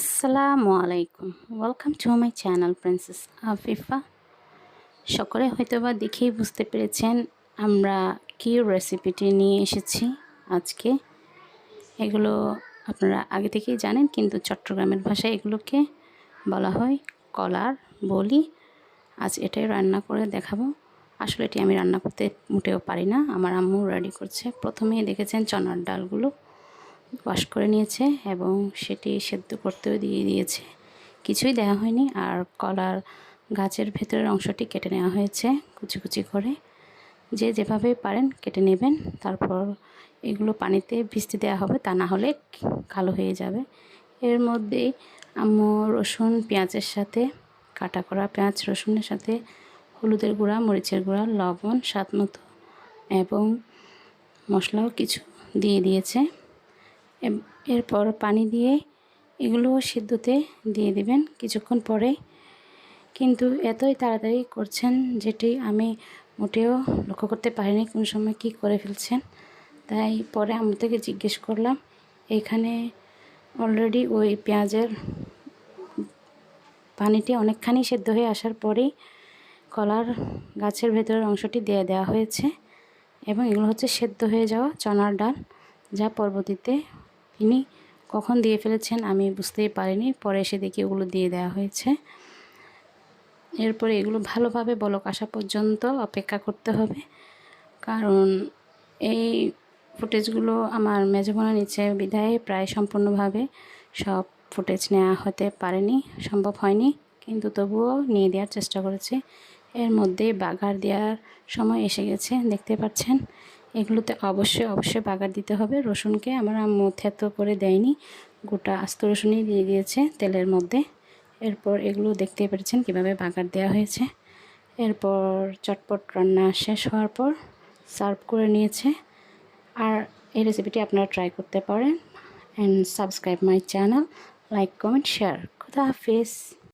আসসালামু আলাইকুম। Welcome to my channel princess Afifa সকলে হয়তো বা দেখেই বুঝতে পেরেছেন আমরা কী রেসিপিটি নিয়ে এসেছি আজকে। এগুলো আপনারা আগে থেকেই জানেন, কিন্তু চট্টগ্রামের ভাষায় এগুলোকে বলা হয় কলার বলি। আজ এটাই রান্না করে দেখাবো। আসলে এটি আমি রান্না করতে মোটেও পারি না। আমার আম্মু রেডি করছে। প্রথমেই দেখেছেন চনার ডালগুলো। ওয়াশ করে নিয়েছে এবং সেটি সেদ্ধ করতেও দিয়ে দিয়েছে। কিছুই দেওয়া হয়নি আর কলার গাছের ভেতরের অংশটি কেটে নেওয়া হয়েছে কুচি কুচি করে। যে যেভাবে পারেন কেটে নেবেন, তারপর এগুলো পানিতে ভিজতে দেওয়া হবে, তা না হলে কালো হয়ে যাবে। এর মধ্যেই আম্মু রসুন, পেঁয়াজের সাথে, কাটা করা পেঁয়াজ, রসুনের সাথে, হলুদের গুঁড়া, মরিচের গুঁড়া, লবণ, স্বাদ মতো, এবং মশলাও কিছু দিয়ে দিয়েছে। এরপর পানি দিয়ে এগুলো সিদ্ধতে দিয়ে দিবেন কিছুক্ষণ পরে। কিন্তু এতই তাড়াতাড়ি করছেন যেটি আমি মোটেও লক্ষ্য করতে পারিনি কোন সময় কি করে ফেলছেন। তাই পরে আমি থেকে জিজ্ঞেস করলাম, এখানে অলরেডি ওই পেঁয়াজের পানিটি অনেকখানি সেদ্ধ হয়ে আসার পরেই কলার গাছের ভেতরের অংশটি দিয়ে দেওয়া হয়েছে এবং এগুলো হচ্ছে সেদ্ধ হয়ে যাওয়া চনার ডাল যা পরবর্তীতে তিনি কখন দিয়ে ফেলেছেন আমি বুঝতেই পারিনি। পরে এসে দেখি ওগুলো দিয়ে দেওয়া হয়েছে। এরপরে এগুলো ভালোভাবে বলক আসা পর্যন্ত অপেক্ষা করতে হবে। কারণ এই ফুটেজগুলো আমার মেজবোনা নিচে বিদায় প্রায় সম্পূর্ণভাবে সব ফুটেজ নেওয়া হতে পারেনি, সম্ভব হয়নি। কিন্তু তবুও নিয়ে দেওয়ার চেষ্টা করেছে। এর মধ্যে বাগার দেওয়ার সময় এসে গেছে, দেখতে পাচ্ছেন? এগুলোতে অবশ্যই অবশ্যই বাগার দিতে হবে। রসুনকে আমার আম্মু থেতো করে দেয়নি। গোটা আস্ত রসুনই দিয়ে দিয়েছে তেলের মধ্যে। এরপর এগুলো দেখতে পেরেছেন কীভাবে বাগার দেওয়া হয়েছে। এরপর চটপট রান্না শেষ হওয়ার পর সার্ভ করে নিয়েছে। আর এই রেসিপিটি আপনারা ট্রাই করতে পারেন। And subscribe my channel like comment share খুদা হাফিজ।